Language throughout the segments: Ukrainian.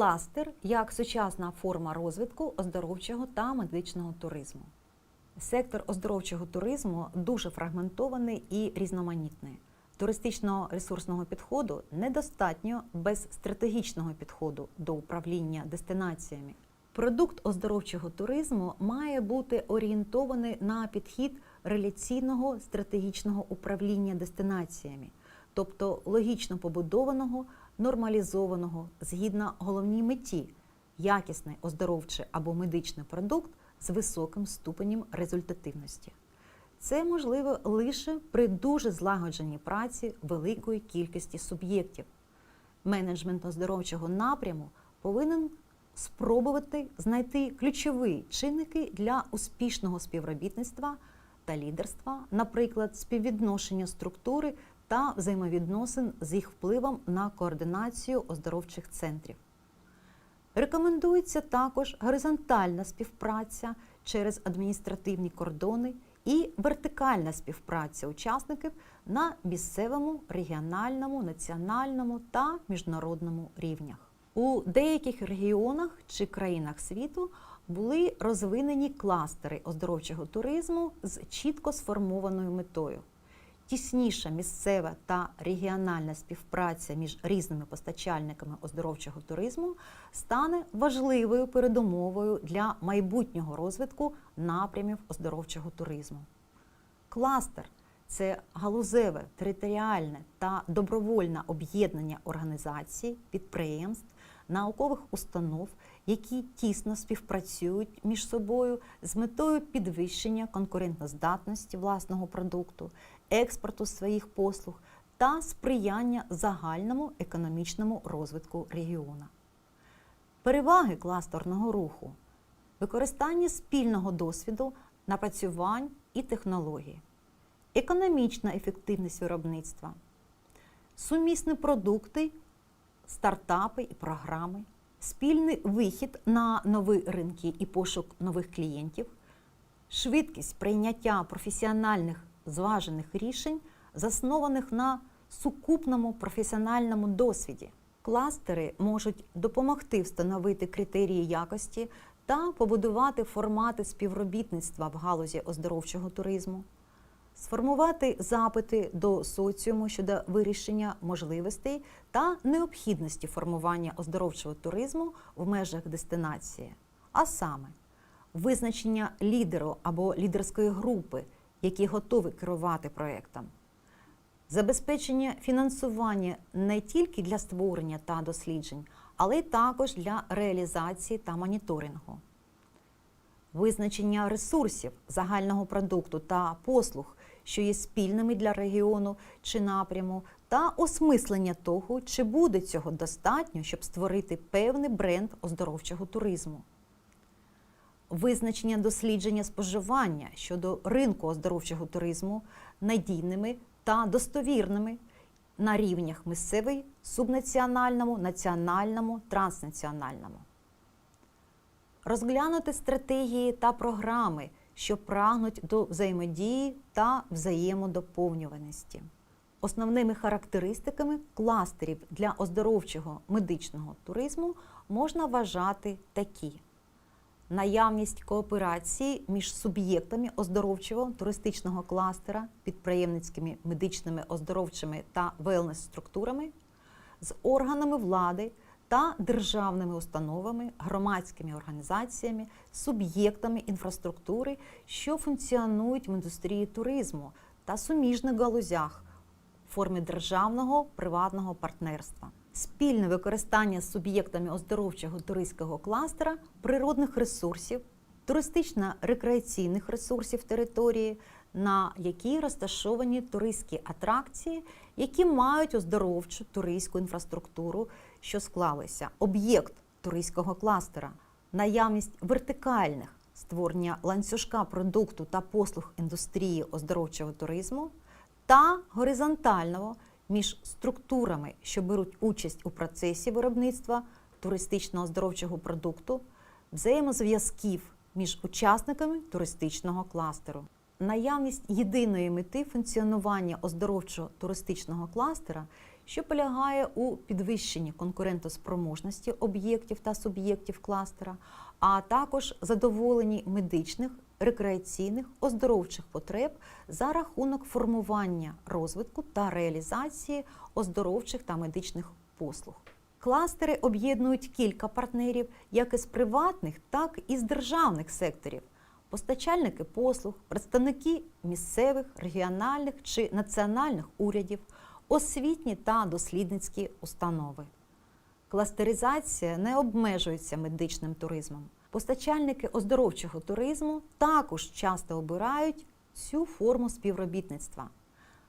Кластер як сучасна форма розвитку оздоровчого та медичного туризму. Сектор оздоровчого туризму дуже фрагментований і різноманітний. Туристичного ресурсного підходу недостатньо без стратегічного підходу до управління дестинаціями. Продукт оздоровчого туризму має бути орієнтований на підхід реляційного стратегічного управління дестинаціями, тобто логічно побудованого, нормалізованого згідно головній меті якісний оздоровчий або медичний продукт з високим ступенем результативності. Це можливо лише при дуже злагодженій праці великої кількості суб'єктів. Менеджмент оздоровчого напряму повинен спробувати знайти ключові чинники для успішного співробітництва та лідерства, наприклад, співвідношення структури та взаємовідносин з їх впливом на координацію оздоровчих центрів. Рекомендується також горизонтальна співпраця через адміністративні кордони і вертикальна співпраця учасників на місцевому, регіональному, національному та міжнародному рівнях. У деяких регіонах чи країнах світу були розвинені кластери оздоровчого туризму з чітко сформованою метою. Тісніша місцева та регіональна співпраця між різними постачальниками оздоровчого туризму стане важливою передумовою для майбутнього розвитку напрямів оздоровчого туризму. Кластер це галузеве, територіальне та добровольне об'єднання організацій, підприємств, наукових установ, які тісно співпрацюють між собою з метою підвищення конкурентоздатності власного продукту, експорту своїх послуг та сприяння загальному економічному розвитку регіону. Переваги кластерного руху використання спільного досвіду, напрацювань і технологій, економічна ефективність виробництва, сумісні продукти, стартапи і програми, спільний вихід на нові ринки і пошук нових клієнтів, швидкість прийняття професіональних зважених рішень, заснованих на сукупному професіональному досвіді. Кластери можуть допомогти встановити критерії якості та побудувати формати співробітництва в галузі оздоровчого туризму, сформувати запити до соціуму щодо вирішення можливостей та необхідності формування оздоровчого туризму в межах дестинації, а саме визначення лідеру або лідерської групи, які готові керувати проєктом, забезпечення фінансування не тільки для створення та досліджень, але й також для реалізації та моніторингу, визначення ресурсів загального продукту та послуг, що є спільними для регіону чи напряму, та осмислення того, чи буде цього достатньо, щоб створити певний бренд оздоровчого туризму визначення дослідження споживання щодо ринку оздоровчого туризму надійними та достовірними на рівнях місцевий, субнаціональному, національному, транснаціональному. Розглянути стратегії та програми, що прагнуть до взаємодії та взаємодоповнюваності. Основними характеристиками кластерів для оздоровчого медичного туризму можна вважати такі: наявність кооперації між суб'єктами оздоровчого туристичного кластера, підприємницькими медичними оздоровчими та велнес-структурами, з органами влади та державними установами, громадськими організаціями, суб'єктами інфраструктури, що функціонують в індустрії туризму та суміжних галузях в формі державного приватного партнерства. Спільне використання з суб'єктами оздоровчого туристського кластера природних ресурсів, туристично-рекреаційних ресурсів території, на якій розташовані туристські атракції, які мають оздоровчу туристську інфраструктуру, що склалися, об'єкт туристського кластера, наявність вертикальних створення ланцюжка продукту та послуг індустрії оздоровчого туризму та горизонтального між структурами, що беруть участь у процесі виробництва туристично оздоровчого продукту, взаємозв'язків між учасниками туристичного кластеру. Наявність єдиної мети функціонування оздоровчо туристичного кластера, що полягає у підвищенні конкурентоспроможності об'єктів та суб'єктів кластера, а також задоволенні медичних, рекреаційних, оздоровчих потреб за рахунок формування розвитку та реалізації оздоровчих та медичних послуг. Кластери об'єднують кілька партнерів як із приватних, так і з державних секторів, постачальники послуг, представники місцевих, регіональних чи національних урядів, освітні та дослідницькі установи. Кластеризація не обмежується медичним туризмом. Постачальники оздоровчого туризму також часто обирають цю форму співробітництва.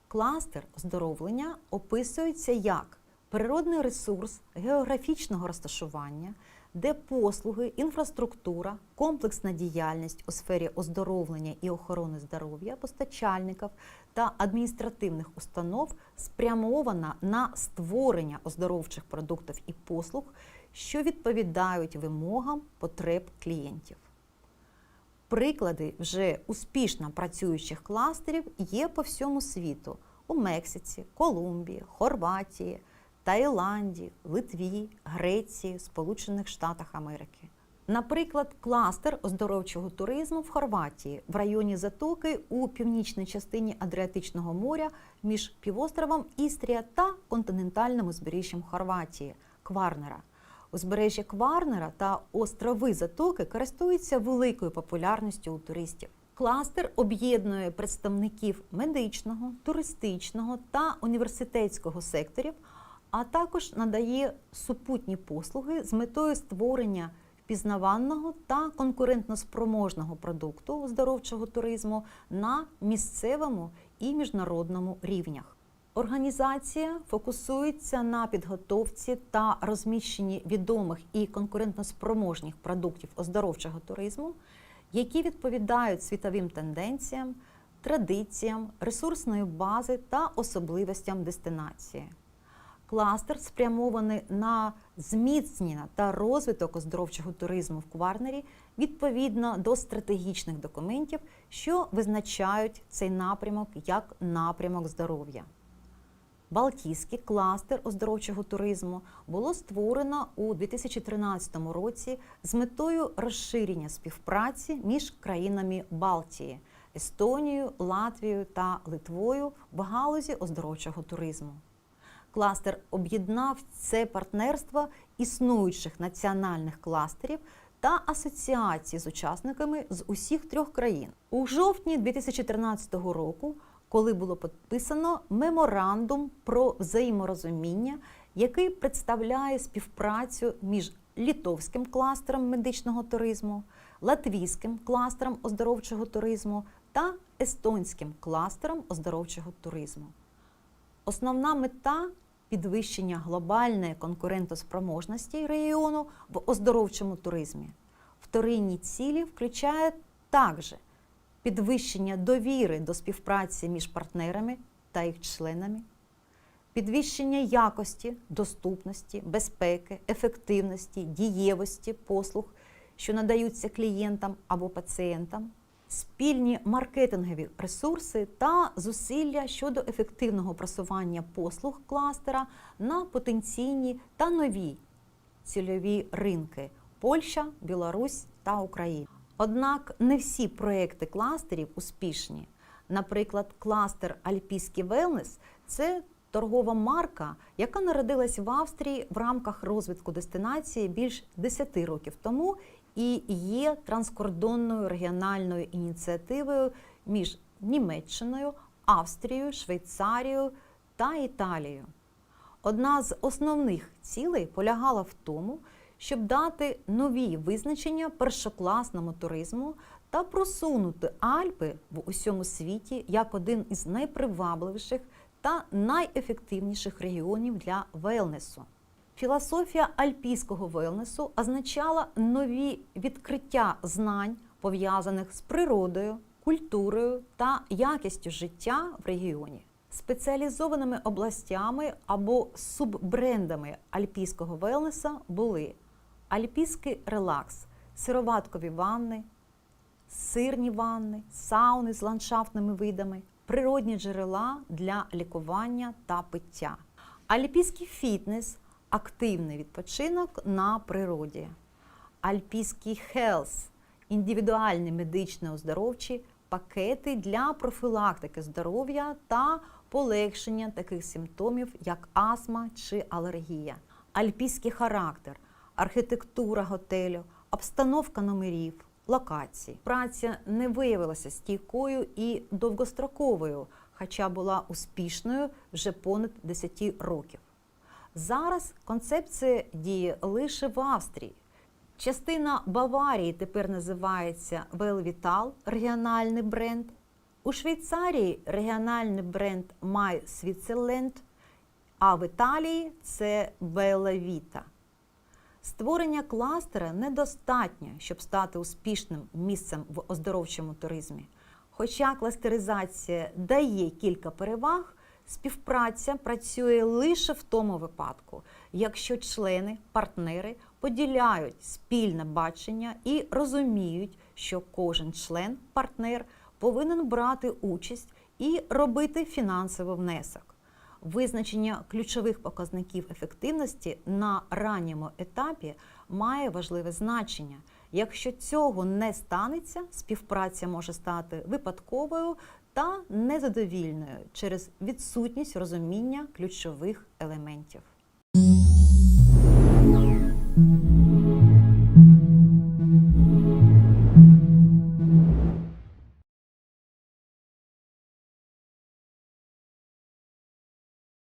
Кластер оздоровлення описується як природний ресурс географічного розташування, де послуги, інфраструктура, комплексна діяльність у сфері оздоровлення і охорони здоров'я постачальників та адміністративних установ спрямована на створення оздоровчих продуктів і послуг, що відповідають вимогам потреб клієнтів. Приклади вже успішно працюючих кластерів є по всьому світу у Мексиці, Колумбії, Хорватії, Таїланді, Литві, Греції, Сполучених Штатах Америки. Наприклад, кластер оздоровчого туризму в Хорватії в районі Затоки у північній частині Адріатичного моря між півостровом Істрія та континентальним узбережжям Хорватії Кварнера. Узбережжя Кварнера та острови Затоки користуються великою популярністю у туристів. Кластер об'єднує представників медичного, туристичного та університетського секторів, а також надає супутні послуги з метою створення впізнаваного та конкурентноспроможного продукту оздоровчого туризму на місцевому і міжнародному рівнях. Організація фокусується на підготовці та розміщенні відомих і конкурентноспроможних продуктів оздоровчого туризму, які відповідають світовим тенденціям, традиціям, ресурсної бази та особливостям дестинації. Кластер спрямований на зміцнення та розвиток оздоровчого туризму в Кварнері відповідно до стратегічних документів, що визначають цей напрямок як напрямок здоров'я. Балтійський кластер оздоровчого туризму було створено у 2013 році з метою розширення співпраці між країнами Балтії Естонією, Латвією та Литвою в галузі оздоровчого туризму. Кластер об'єднав це партнерство існуючих національних кластерів та асоціацій з учасниками з усіх трьох країн. У жовтні 2013 року, коли було підписано меморандум про взаєморозуміння, який представляє співпрацю між літовським кластером медичного туризму, латвійським кластером оздоровчого туризму та естонським кластером оздоровчого туризму. Основна мета підвищення глобальної конкурентоспроможності регіону в оздоровчому туризмі. Вторинні цілі включають також підвищення довіри до співпраці між партнерами та їх членами, підвищення якості, доступності, безпеки, ефективності, дієвості послуг, що надаються клієнтам або пацієнтам спільні маркетингові ресурси та зусилля щодо ефективного просування послуг кластера на потенційні та нові цільові ринки Польща, Білорусь та Україна. Однак не всі проекти кластерів успішні. Наприклад, кластер Альпійський Велнес це торгова марка, яка народилась в Австрії в рамках розвитку дестинації більш 10 років тому і є транскордонною регіональною ініціативою між Німеччиною, Австрією, Швейцарією та Італією. Одна з основних цілей полягала в тому, щоб дати нові визначення першокласному туризму та просунути Альпи в усьому світі як один із найпривабливіших та найефективніших регіонів для велнесу. Філософія альпійського велнесу означала нові відкриття знань, пов'язаних з природою, культурою та якістю життя в регіоні. Спеціалізованими областями або суббрендами альпійського велнеса були альпійський релакс, сироваткові ванни, сирні ванни, сауни з ландшафтними видами, природні джерела для лікування та пиття. Альпійський фітнес активний відпочинок на природі. Альпійський хелс індивідуальні медично оздоровчі пакети для профілактики здоров'я та полегшення таких симптомів, як астма чи алергія. Альпійський характер, архітектура готелю, обстановка номерів, локації. Праця не виявилася стійкою і довгостроковою, хоча була успішною вже понад 10 років. Зараз концепція діє лише в Австрії. Частина Баварії тепер називається Велвітал, регіональний бренд. У Швейцарії регіональний бренд My Switzerland, а в Італії це Белавіта. Створення кластера недостатньо, щоб стати успішним місцем в оздоровчому туризмі. Хоча кластеризація дає кілька переваг, співпраця працює лише в тому випадку, якщо члени, партнери поділяють спільне бачення і розуміють, що кожен член, партнер повинен брати участь і робити фінансовий внесок. Визначення ключових показників ефективності на ранньому етапі має важливе значення. Якщо цього не станеться, співпраця може стати випадковою та незадовільною через відсутність розуміння ключових елементів.